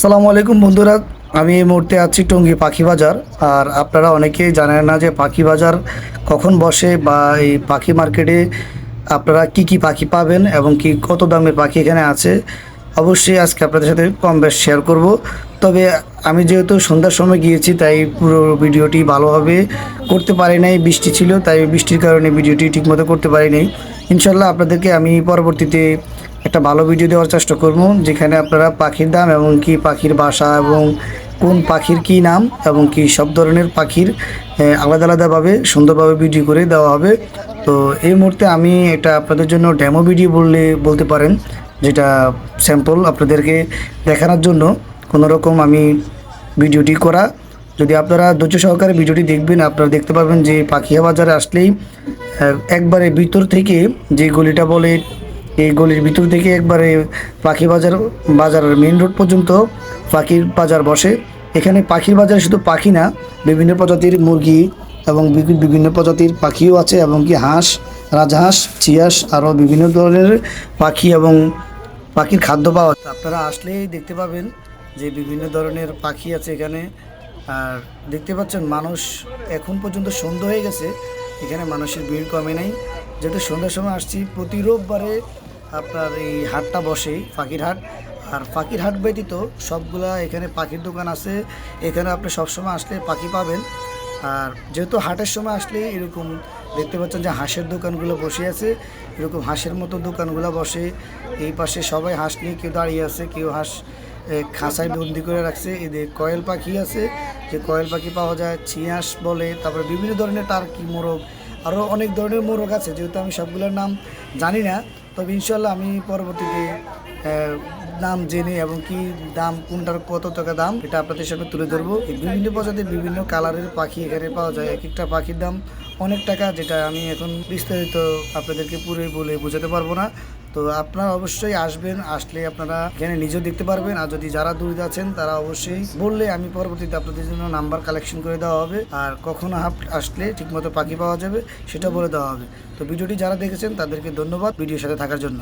আসসালামু আলাইকুম বন্ধুরা, আমি এই মুহূর্তে আছি টঙ্গী পাখি বাজার। আর আপনারা অনেকেই জানেন না যে পাখি বাজার কখন বসে বা এই পাখি মার্কেটে আপনারা কি কি পাখি পাবেন এবং কি কত দামে পাখি এখানে আছে। অবশ্যই আজকে আপনাদের সাথে কম বেশ শেয়ার করব। তবে আমি যেহেতু সন্ধ্যার সময় গিয়েছি, তাই পুরো ভিডিওটি ভালোভাবে করতে পারি নাই, বৃষ্টি ছিল, তাই বৃষ্টির কারণে ভিডিওটি ঠিকমতো করতে পারি নাই। ইনশাল্লাহ আপনাদেরকে আমি পরবর্তীতে একটা ভালো ভিডিও দেওয়ার চেষ্টা করব, যেখানে আপনারা পাখির দাম এবং কি পাখির বাসা এবং কোন পাখির কি নাম এবং কি সব ধরনের পাখির আলাদা আলাদাভাবে, সুন্দরভাবে ভিডিও করে দেওয়া হবে। তো এই মুহূর্তে আমি এটা আপনাদের জন্য ডেমো ভিডিও বললে, বলতে পারেন, যেটা স্যাম্পল আপনাদেরকে দেখানোর জন্য। কোনো রকম আমি ভিডিওটি করা, যদি আপনারা ধৈর্য সহকারে ভিডিওটি দেখবেন, আপনারা দেখতে পাবেন যে পাখিয়া বাজারে আসলেই একবারে ভিতর থেকে যে গলিটা বলে এই গলির ভিতর থেকে একবারে পাখি বাজার, বাজারের মেইন রোড পর্যন্ত পাখির বাজার বসে। এখানে পাখির বাজারে শুধু পাখি না, বিভিন্ন প্রজাতির মুরগি এবং বিভি- বিভিন্ন প্রজাতির পাখিও আছে এবং কি হাঁস, রাজহাঁস চিয়াস আরও বিভিন্ন ধরনের পাখি এবং পাখির খাদ্য পাওয়া যায়। আপনারা আসলেই দেখতে পাবেন যে বিভিন্ন ধরনের পাখি আছে এখানে। আর দেখতে পাচ্ছেন মানুষ এখন পর্যন্ত সন্ধ্যা হয়ে গেছে, এখানে মানুষের ভিড় কমে নাই। যেহেতু সন্ধ্যার সময় আসছি, প্রতি রোববারে আপনার এই হাটটা বসে পাখির হাট। আর পাখির হাট ব্যতীত সবগুলা এখানে পাখির দোকান আছে। এখানে আপনি সবসময় আসলে পাখি পাবেন। আর যেহেতু হাটের সময় আসলে এরকম দেখতে পাচ্ছেন যে হাঁসের দোকানগুলো বসে আছে, এরকম হাঁসের মতো দোকানগুলো বসে। এই পাশে সবাই হাঁস নিয়ে কেউ দাঁড়িয়ে আছে, কেউ হাঁস খাঁচায় বন্দি করে রাখছে। এদের কয়েল পাখি আছে, যে কয়েল পাখি পাওয়া যায় ছিয়াস বলে, তারপরে বিভিন্ন ধরনের টার্কি, মোরগ আরও অনেক ধরনের মোরগ আছে, যেহেতু আমি সবগুলোর নাম জানি না, তবে ইনশাল্লাহ আমি পরবর্তীতে দাম জেনে এবং কি দাম, কোনটার কত টাকা দাম, এটা আপনাদের সামনে তুলে ধরবো। বিভিন্ন প্রজাতির বিভিন্ন কালারের পাখি এখানে পাওয়া যায়, এক একটা পাখির দাম অনেক টাকা, যেটা আমি এখন বিস্তারিত আপনাদেরকে পুরো বলে বোঝাতে পারব না। তো আপনারা অবশ্যই আসবেন আসলে আপনারা এখানে নিজেও দেখতে পারবেন। আর যদি যারা দূরে আছেন, তারা অবশ্যই বললে আমি পরবর্তীতে আপনাদের জন্য নাম্বার কালেকশন করে দেওয়া হবে। আর কখন হাফ আসলে ঠিকমতো পাখি পাওয়া যাবে, সেটা বলে দেওয়া হবে। তো ভিডিওটি যারা দেখেছেন, তাদেরকে ধন্যবাদ ভিডিওর সাথে থাকার জন্য।